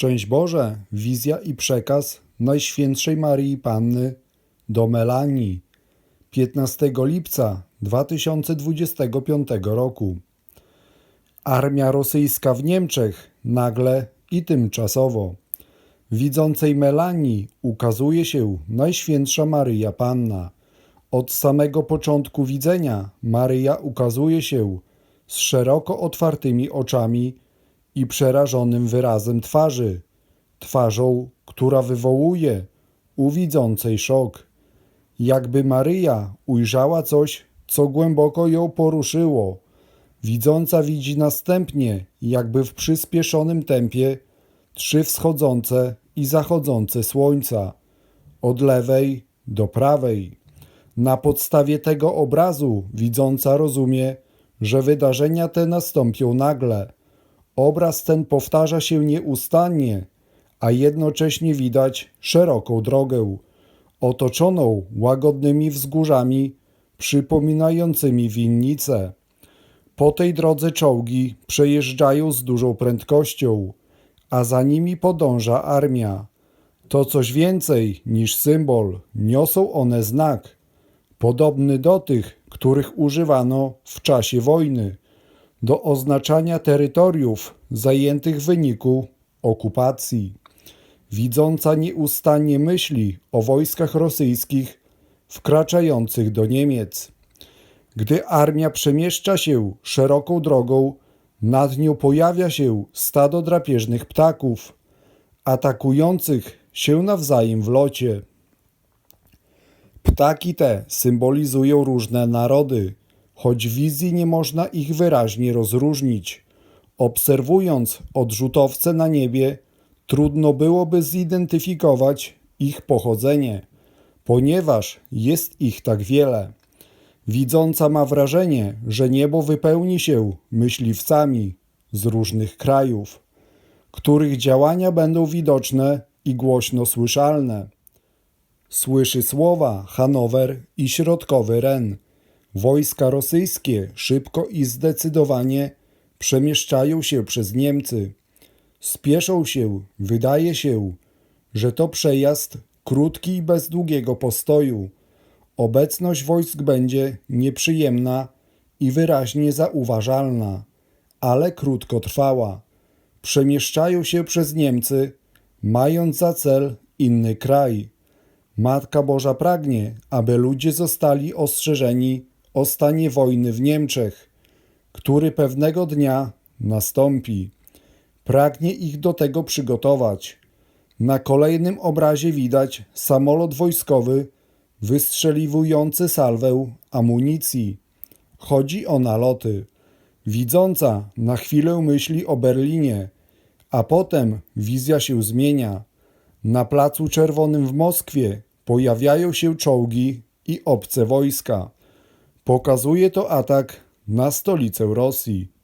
Szczęść Boże, wizja i przekaz Najświętszej Marii Panny do Melanii 15 lipca 2025 roku. Armia rosyjska w Niemczech nagle i tymczasowo. Widzącej Melanii ukazuje się Najświętsza Maryja Panna. Od samego początku widzenia Maryja ukazuje się z szeroko otwartymi oczami i przerażonym wyrazem twarzy, twarzą, która wywołuje u widzącej szok. Jakby Maryja ujrzała coś, co głęboko ją poruszyło. Widząca widzi następnie, jakby w przyspieszonym tempie, trzy wschodzące i zachodzące słońca, od lewej do prawej. Na podstawie tego obrazu widząca rozumie, że wydarzenia te nastąpią nagle. Obraz ten powtarza się nieustannie, a jednocześnie widać szeroką drogę, otoczoną łagodnymi wzgórzami przypominającymi winnice. Po tej drodze czołgi przejeżdżają z dużą prędkością, a za nimi podąża armia. To coś więcej niż symbol, niosą one znak, podobny do tych, których używano w czasie wojny, do oznaczania terytoriów zajętych w wyniku okupacji. Widząca nieustannie myśli o wojskach rosyjskich wkraczających do Niemiec. Gdy armia przemieszcza się szeroką drogą, nad nią pojawia się stado drapieżnych ptaków, atakujących się nawzajem w locie. Ptaki te symbolizują różne narody, choć wizji nie można ich wyraźnie rozróżnić. Obserwując odrzutowce na niebie, trudno byłoby zidentyfikować ich pochodzenie, ponieważ jest ich tak wiele. Widząca ma wrażenie, że niebo wypełni się myśliwcami z różnych krajów, których działania będą widoczne i głośno słyszalne. Słyszy słowa Hanower i środkowy Ren. Wojska rosyjskie szybko i zdecydowanie przemieszczają się przez Niemcy. Spieszą się, wydaje się, że to przejazd krótki i bez długiego postoju. Obecność wojsk będzie nieprzyjemna i wyraźnie zauważalna, ale krótkotrwała. Przemieszczają się przez Niemcy, mając za cel inny kraj. Matka Boża pragnie, aby ludzie zostali ostrzeżeni o stanie wojny w Niemczech, który pewnego dnia nastąpi. Pragnie ich do tego przygotować. Na kolejnym obrazie widać samolot wojskowy wystrzeliwujący salwę amunicji. Chodzi o naloty. Widząca na chwilę myśli o Berlinie, a potem wizja się zmienia. Na Placu Czerwonym w Moskwie pojawiają się czołgi i obce wojska. Pokazuje to atak na stolicę Rosji.